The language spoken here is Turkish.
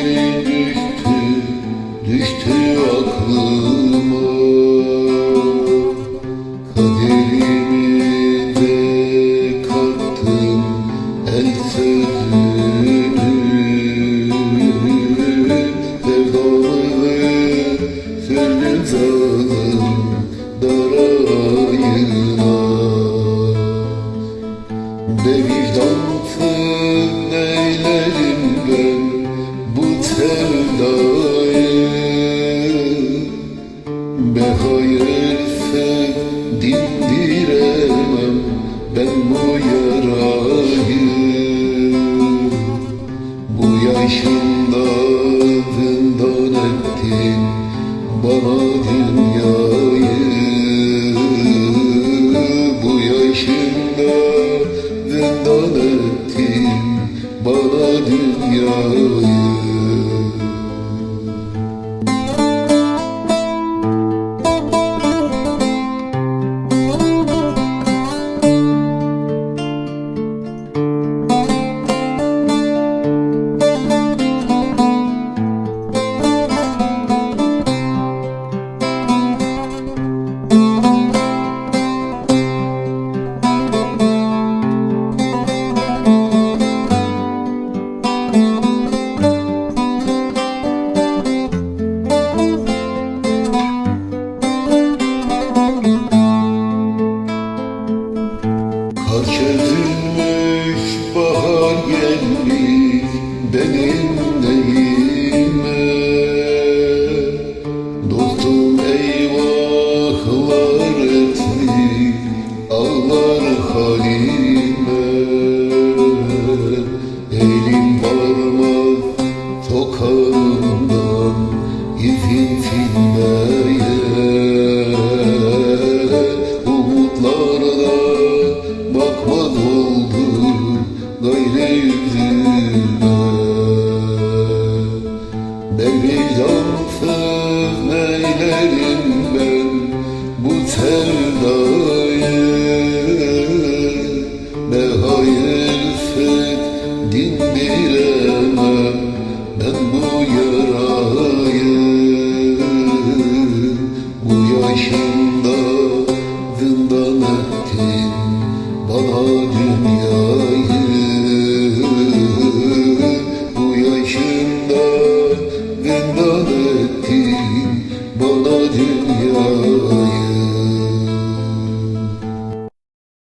yere düştü, düştü aklım. Be hayırsız dindiremem ben bu yarayı. Bu yaşımda zindan ettin bana dünyayı. Bu yaşımda zindan ettin bana dünyayı halime Elim parmak tokağımdan İpim filmeye Umutlarla bakma doldur Gayrı yüzüme. Mevlam sevmeylerim ben bu tevbe